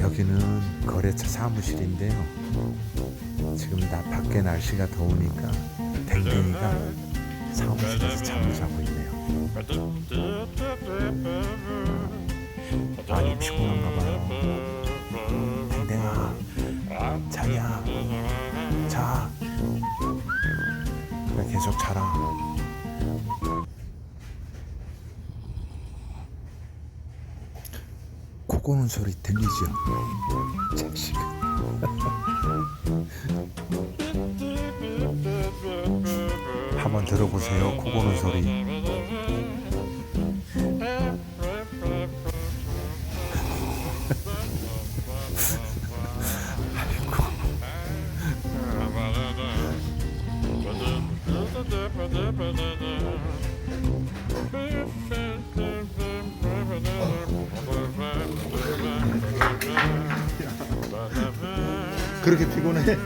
여기는 거래처 사무실인데요. 지금 나 밖에 날씨가 더우니까 댕댕이가 사무실에서 잠을 자고 있네요. 많이 피곤한가 봐요. 댕댕아, 자냐, 자. 계속 자라. 코 고는 소리 들리죠? 자식. 한번 들어보세요. 코 고는 소리. 그렇게 피곤해?